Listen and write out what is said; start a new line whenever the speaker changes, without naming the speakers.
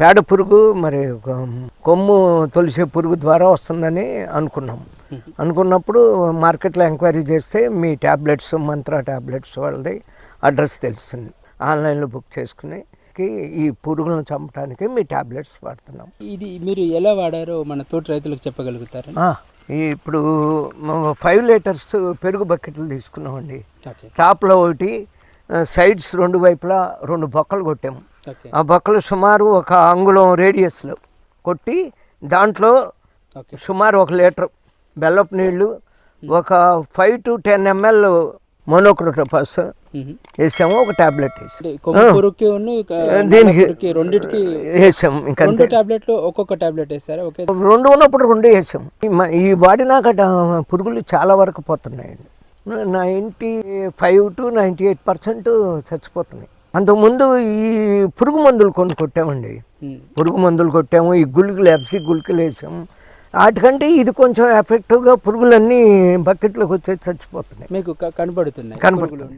పేడ పురుగు మరి కొమ్ము తొలిసే పురుగు ద్వారా వస్తుందని అనుకున్నాం. అనుకున్నప్పుడు మార్కెట్లో ఎంక్వైరీ చేస్తే మీ ట్యాబ్లెట్స్ మంత్ర ట్యాబ్లెట్స్ వాళ్ళది అడ్రస్ తెలిసింది ఆన్లైన్లో బుక్ చేసుకుని ఈ పురుగులను చంపడానికి మీ ట్యాబ్లెట్స్ వాడుతున్నాం.
ఇది మీరు ఎలా వాడారో మన తోటి రైతులకు చెప్పగలుగుతారా?
ఇప్పుడు ఫైవ్ లీటర్స్ పెరుగు బకెట్లు తీసుకున్నామండి. టాప్లో ఒకటి సైడ్స్ రెండు వైపులా రెండు బొక్కలు కొట్టాము ఆ బొక్కలు సుమారు ఒక అంగుళం రేడియస్లో కొట్టి దాంట్లో సుమారు ఒక లీటర్ బెల్లపు నీళ్ళు ఒక five two ten ML monocrotophos. వేసాము ఒక టాబ్లెట్ వేసాము. దీనికి-
రెండిటికి
వేసాము ఇంకా
రెండు టాబ్లెట్లు ఒక్కొక్క టాబ్లెట్ వేస్తారా ఓకే.
రెండు ఉన్నప్పుడు రెండు వేసాం ఈ మ- ఈ వాడినాక డ- పురుగులు చాలా వరకు పోతున్నాయండి. Ninety five to ninety eight percent చచ్చిపోతున్నాయి. అంతకుముందు ఈ పురుగు మందులు కొన్ని కొట్టామండి. పురుగు మందులు కొట్టాము ఈ గుళికలు ఎఫ్సి గుళికలు వేసాము వాటికంటే ఇది కొంచెం ఎఫెక్టివ్గా పురుగులన్నీ బకెట్లోకి వచ్చి చచ్చిపోతున్నాయి
మీకు కనబడుతున్నాయి ఉండే.